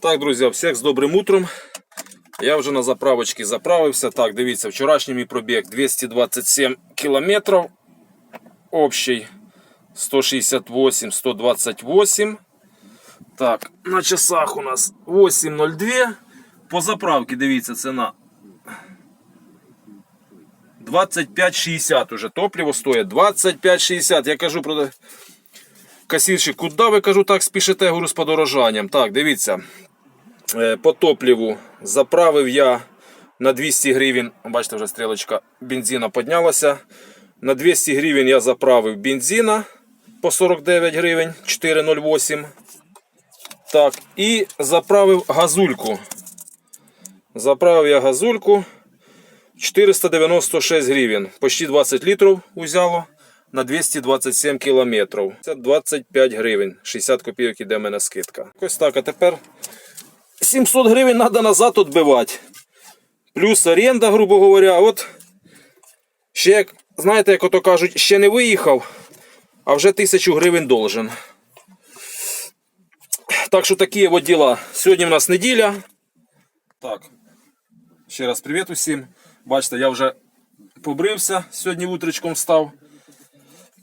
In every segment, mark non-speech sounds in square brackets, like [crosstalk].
Так, друзі, всіх з добрим утром. Я вже на заправочці заправився. Так, дивіться, вчорашній мій пробіг 227 кілометрів. Общий 168-128. Так, на часах у нас 8.02. По заправці, дивіться, ціна 25,60 уже. Топливо стоїть 25,60. Я кажу касірщик, куди ви кажу так спішите, говорю, з подорожанням. Так, дивіться. Е, По топливу заправив я на 200 гривень. Бачите, вже стрілочка бензина піднялася. На 200 гривень я заправив бензина по 49 гривень 4,08. Так, і заправив газульку. Заправив я газульку 496 гривень. Почти 20 літрів узяло на 227 кілометрів. Це 25 гривень. 60 копійок іде в мене скидка. Ось так, а тепер 700 гривень треба назад відбивати. Плюс оренда, грубо говоря. От ще як, знаєте, як ото кажуть, ще не виїхав, а вже 1000 гривень должен. Так що такі от діла. Сьогодні в нас неділя. Так. Ще раз привіт усім. Бачите, я вже побрився, сьогодні утречком встав.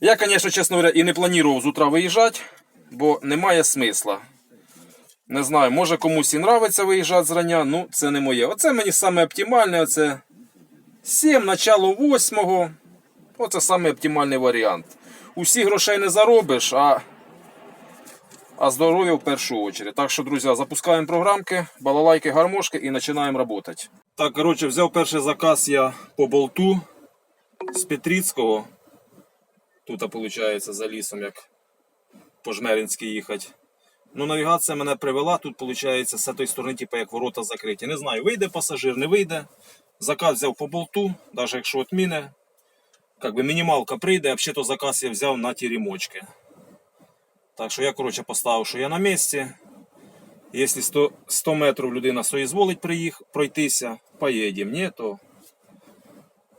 Я, звісно, чесно говоря, і не планував з утра виїжджати, бо немає смисла. Не знаю, може комусь і нравиться виїжджати зрання, ну це не моє. Оце мені саме оптимальне, оце 7, начало 8. Оце саме оптимальний варіант. Усі грошей не заробиш, а, а здоров'я в першу чергу. Так що, друзі, запускаємо програмки, балалайки, гармошки і починаємо працювати. Так, коротше, взяв перший заказ я по болту з Петрицького. Тут, виходить, за лісом, як по Жмеринській їхати. Ну, навігація мене привела, тут, виходить, з цієї сторони, типу, як ворота закриті. Не знаю, вийде пасажир, не вийде. Заказ взяв по болту, навіть якщо відміни. Как би мінімалка прийде, а взагалі заказ я взяв на ті ремочки. Так що я, коротше, поставив, що я на місці. Якщо 100, 100 метрів людина соїзволить приїх, пройтися, поїдемо. Ні, то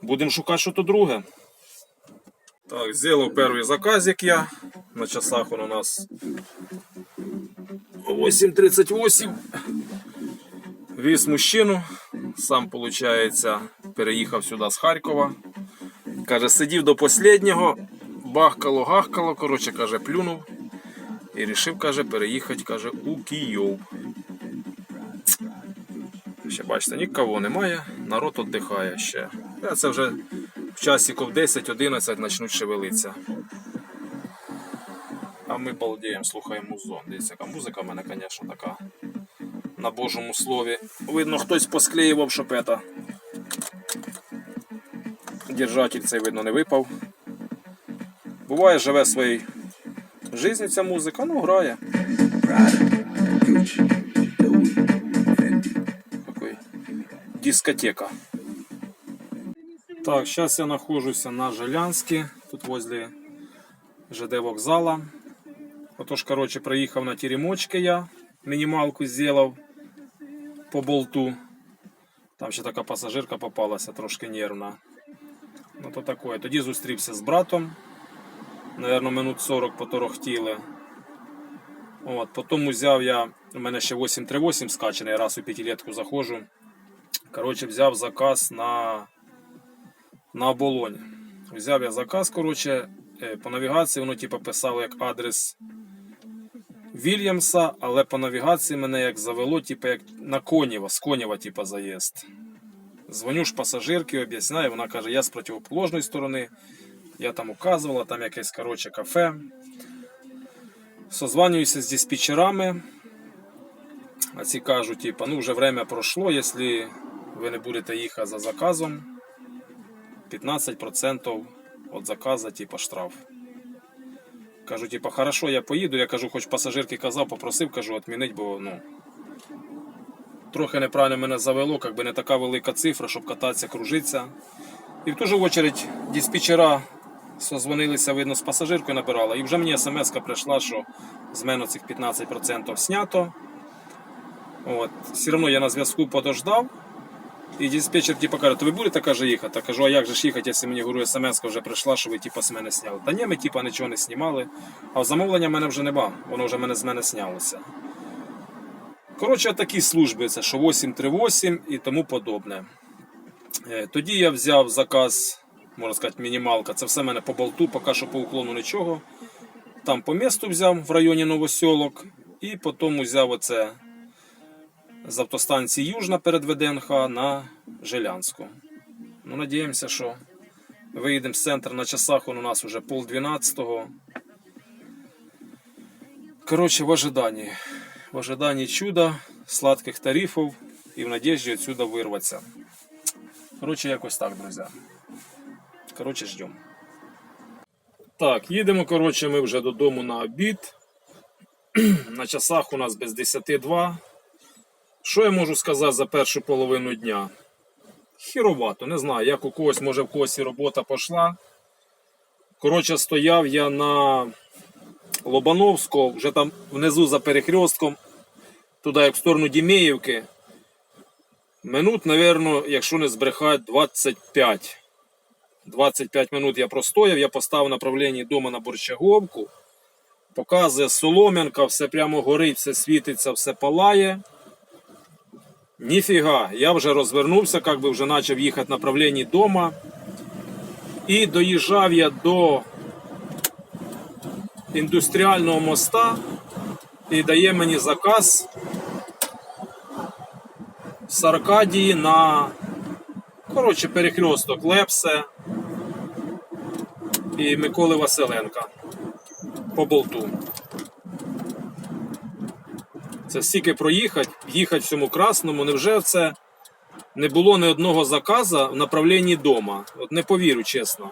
будемо шукати щось друге. Так, зробив перший заказик я. На часах він у нас 8.38. Віз мужчину. Сам, виходить, переїхав сюди з Харкова. Каже, сидів до останнього, бахкало, гахкало, коротше, каже, плюнув. І рішив, каже, переїхати, каже, у Київ. Ще бачите, нікого немає, народ віддихає ще. Це вже часиків 10-11 почнуть шевелитися. А ми балдіємо, слухаємо музон. Дивіться, яка музика в мене, звісно, така. На Божому слові. Видно, хтось посклеював шопета. Держатель цей, видно, не випав. Буває, живе своєю життю ця музика, ну грає. Дискотека. Так, сейчас я нахожуся на Желянській, тут возле ЖД вокзала. Отож, короче, проїхав на теремочки я, мінімалку зробив по болту. Там ще така пасажирка попалася, трошки нервна. Ну то таке. Тоді зустрівся з братом. Наверно, минут 40 поторохтіли. От, потім взяв я, у мене ще 838 скачаний, раз у п'ятилетку заходжу. Коротше, взяв заказ на, на оболонь. Взяв я заказ, коротше, е, по навігації воно типу, писало як адрес Вільямса, але по навігації мене як завело, типу, як на Конєва, з Конєва, типу, заїзд. Дзвоню ж пасажирки, об'ясняю, вона каже, я з противоположної сторони. Я там указувала, там якесь коротше, кафе. Созванююся з диспетчерами. А ці кажуть, типа, ну вже время пройшло, якщо ви не будете їхати за заказом, 15% від заказу, типа, штраф. Кажу, типа, хорошо, я поїду. Я кажу, хоч пасажирки казав, попросив, кажу, відмінить, бо ну. Трохи неправильно мене завело, как би не така велика цифра, щоб кататися, кружитися. І в ту ж очередь диспетчера созвонилися, видно, з пасажиркою набирала. І вже мені смс прийшла, що з мене цих 15% знято. От. Все одно я на зв'язку подождав. І диспетчер типу, каже, то ви будете каже, їхати? Я кажу, а як же ж їхати, якщо мені говорю, смс вже прийшла, що ви типу, з мене сняли. Та ні, ми типу, нічого не знімали. А замовлення в мене вже нема, воно вже мене з мене снялося. Коротше, такі служби, це що 838 і тому подобне. Е, Тоді я взяв заказ, можна сказати, мінімалка. Це все в мене по болту, поки що по уклону нічого. Там по місту взяв в районі Новосьолок. І потім взяв оце з автостанції Южна перед ВДНХ на Желянську. Ну, надіємося, що виїдемо з центру на часах, он у нас вже пол дванадцятого. Коротше, в ожиданні. В ожиданні чуда, сладких тарифів і в надежді отсюда вирватися. Коротше, якось так, друзі. Коротше, ждемо. Так, їдемо, коротше, ми вже додому на обід. [clears throat] на часах у нас без 10.2. Що я можу сказати за першу половину дня? Хіровато, не знаю, як у когось, може в когось і робота пішла. Коротше, стояв я на Лобановського, вже там внизу за перехрестком, туди як в сторону Дімеївки. Минут, напевно, якщо не збрехати, 25. 25 минут я простояв, я поставив направлення дома на Борщаговку. Показує Солом'янка, все прямо горить, все світиться, все палає. Ніфіга, я вже розвернувся, як би вже почав їхати в направленні дома. І доїжджав я до індустріального моста і дає мені заказ з Аркадії на коротше, перехресток Лепсе і Миколи Василенка по болту. Це стільки проїхати, їхати в цьому красному, невже це не було ні одного заказа в направленні дома? От не повірю, чесно.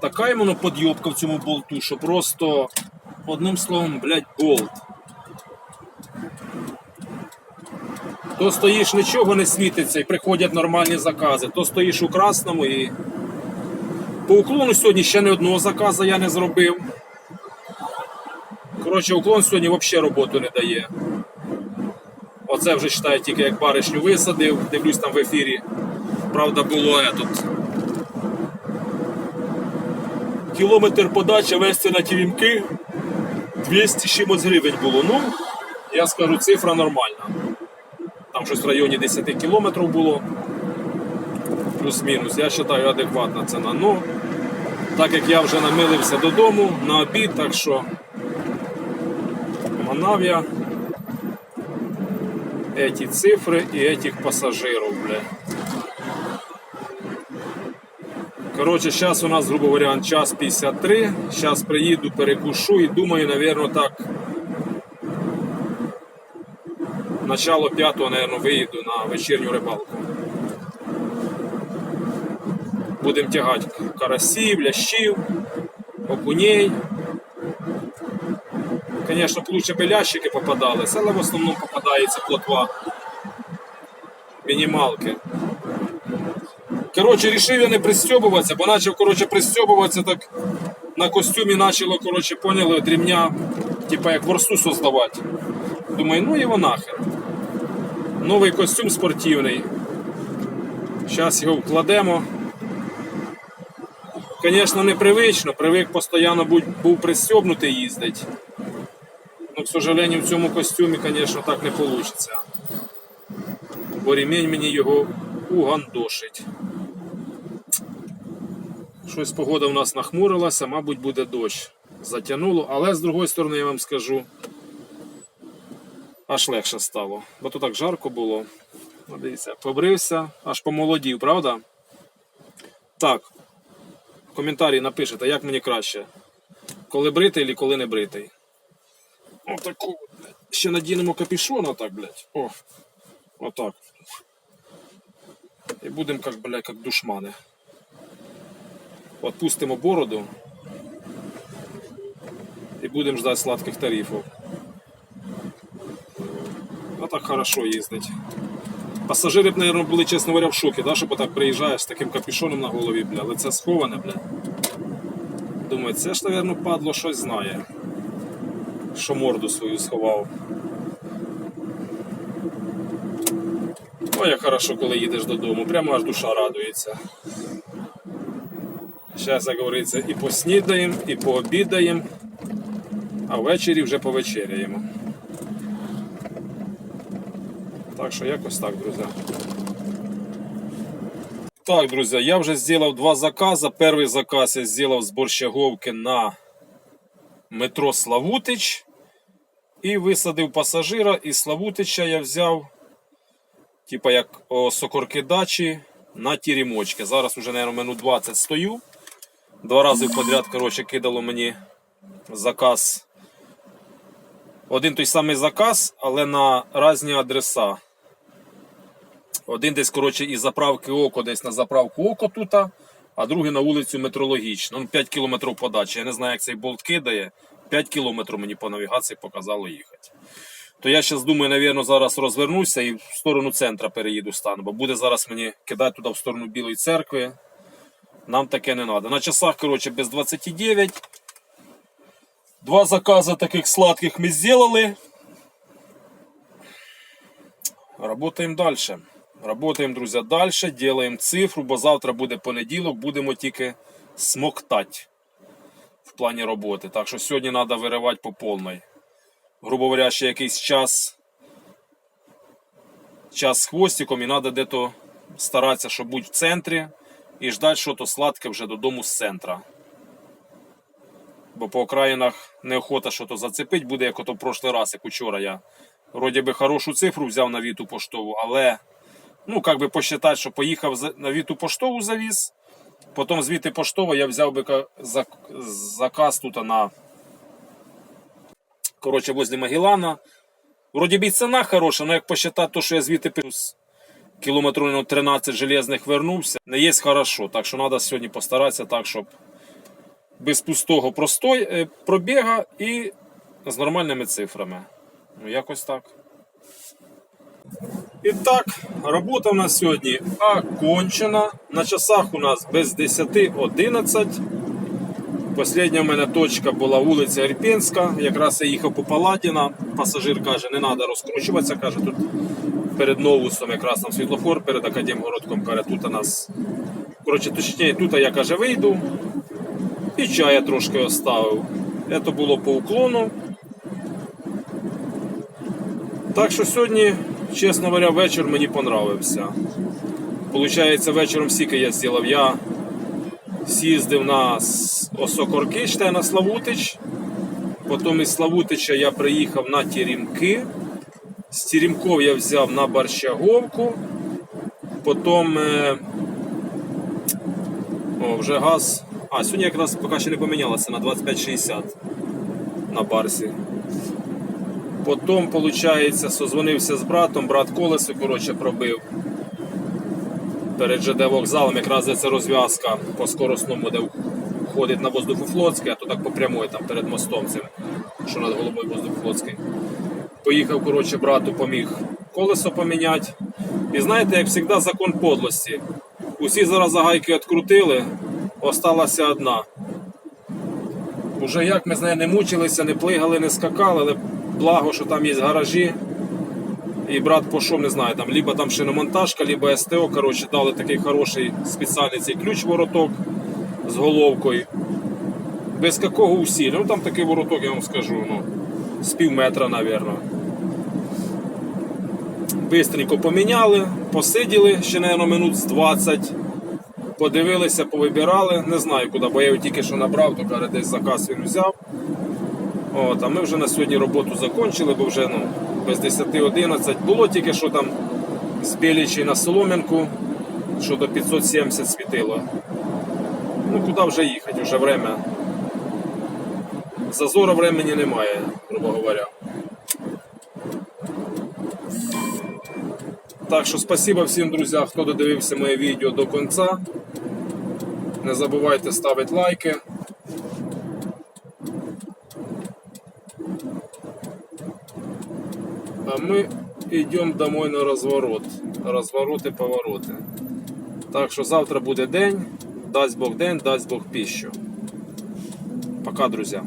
Така іменно подйобка в цьому болту, що просто одним словом, блядь, болт. То стоїш, нічого не світиться і приходять нормальні закази, то стоїш у красному і. По уклону сьогодні ще не одного заказу я не зробив. Коротше, уклон сьогодні взагалі роботу не дає. Оце вже читаю тільки як баришню висадив, дивлюсь там в ефірі. Правда, було тут. Кілометр подачі вести на тімки 200 чимось гривень було. Ну, я скажу, цифра нормальна. Там щось в районі 10 кілометрів було. Плюс-мінус. Я вважаю адекватна ціна. Ну, так як я вже намилився додому на обід, так що манав я эти цифри і этих пасажирів, бля. Коротше, зараз у нас, грубо говоря, час 53. Зараз приїду, перекушу і думаю, наверное, так. Начало п'ятого, наверное, виїду на вечірню рибалку. Будемо тягати карасів, лящів, окуней. Звісно, лучше би лящики але в основному попадається плотва. Мінімалки. Коротше, рішив я не пристьобуватися, бо почав коротше, пристьобуватися так на костюмі почало, коротше, поняли, от ремня, типа як ворсу создавати. Думаю, ну його нахер. Новий костюм спортивний. Зараз його вкладемо. Звісно, непривично, привик постійно був пристьобнутий їздить. Ну, к сожалению, в цьому костюмі, звісно, так не вийде. Бо ремінь мені його угандошить. Щось погода у нас нахмурилася, мабуть, буде дощ. Затягнуло, але з другої сторони я вам скажу, аж легше стало. Бо то так жарко було. Ну, Дивіться, побрився, аж помолодів, правда? Так, в коментарі напишете, як мені краще. Коли бритий чи коли не бритий. Отаку. Ще надінемо капюшон, так, блядь. О. Отак. І будемо як, блядь, як душмани. Отпустимо бороду. І будемо ждати сладких тарифів. А так хорошо їздить. Пасажири б, мабуть, були, чесно говоря, в шокі, да, що так приїжджаєш з таким капюшоном на голові, бля, лице сховане, бля. Думаю, це ж, мабуть, падло щось знає. Що морду свою сховав. Ой, як хорошо, коли їдеш додому, прямо аж душа радується. Зараз, як говориться, і поснідаємо, і пообідаємо, а ввечері вже повечеряємо. Так що якось так, друзі. Так, друзі, я вже зробив два закази. Перший заказ я зробив з борщаговки на метро Славутич. І висадив пасажира, і Славутича я взяв, типа як сокоркидачі на тірімочки. Зараз уже, мабуть, минут 20 стою. Два рази подряд, коротше, кидало мені заказ. Один той самий заказ, але на різні адреса. Один десь, коротше, із заправки око, десь на заправку око тут, а другий на вулицю метрологічну. Ну, 5 кілометрів подачі. Я не знаю, як цей болт кидає. 5 кілометрів мені по навігації показало їхати. То я зараз думаю, напевно, зараз розвернуся і в сторону центра переїду стану, бо буде зараз мені кидати туди в сторону Білої церкви. Нам таке не треба. На часах, коротше, без 29. Два закази таких сладких ми зробили. Работаємо далі. Работаємо, друзі, далі, делаємо цифру, бо завтра буде понеділок, будемо тільки смоктати в плані роботи. Так що сьогодні треба виривати по повній. Грубо говоря, ще якийсь час, час з хвостиком і треба дето старатися, щоб бути в центрі і ждати, що то сладке вже додому з центра. Бо по окраїнах неохота що то зацепить, буде як ото в прошлий раз, як учора я. Вроді би хорошу цифру взяв на віту поштову, але ну, як би посчитати, що поїхав на віту поштову завіз. Потім звідти поштово я взяв би заказ тут на коротше, возле Магеллана. Вроді би і ціна хороша, але як посчитати, то, що я звідти плюс кілометрів на 13 железних вернувся, не є хорошо. Так що треба сьогодні постаратися так, щоб без пустого простой, е, пробіга і з нормальними цифрами. Ну, якось так. І так, робота у нас сьогодні окончена. На часах у нас без 10.11. Последня у мене точка була вулиця Ірпінська. Якраз я їхав по Паладіна. Пасажир каже, не треба розкручуватися. Каже, тут перед новусом якраз там світлофор, перед Академгородком. Каже, тут у нас. Коротше, точніше, тут я каже, вийду. І чая трошки оставив. Це було по уклону. Так що сьогодні, чесно говоря, вечір мені понравився. Получається, вечором скільки я зробив. Я з'їздив на Осокорки, ще на Славутич. Потім із Славутича я приїхав на Тірімки. З Тірімков я взяв на Борщаговку. Потім е, о, вже газ. А, сьогодні якраз поки ще не помінялося на 25,60 на барсі. Потім, виходить, созвонився з братом, брат колесо, коротше, пробив. Перед ЖД вокзалом, якраз це розв'язка по скоросному, де входить на Воздухофлотський, а то так по прямой, там перед мостом цим, що над головою Воздухофлотський. Поїхав, коротше, брату поміг колесо поміняти. І знаєте, як завжди, закон подлості. Усі зараз загайки відкрутили, осталася одна. Уже як ми з нею не мучилися, не плигали, не скакали, але благо, що там є гаражі. І брат пішов, не знаю, там либо там шиномонтажка, либо СТО. Коротше, дали такий хороший спеціальний цей ключ-вороток з головкою. Без якого усілля. Ну там такий вороток, я вам скажу, ну, з пів метра, мабуть. Бистренько поміняли, посиділи ще, мабуть, минут з 20. Подивилися, повибирали. Не знаю куди, бо я його тільки що набрав, то каже, десь заказ він взяв. От, а ми вже на сьогодні роботу закінчили, бо вже ну, без 10-11. Було тільки що там з Білічі на Солом'янку, що до 570 світило. Ну куди вже їхати, вже время. Зазора времени немає, грубо говоря. Так що спасибо всім друзям, хто додивився моє відео до кінця. Не забувайте ставити лайки. Мы идем домой на розворот. Розвороти, повороти. Так що завтра буде день. Дасть Бог день, дасть Бог піщу. Пока, друзі.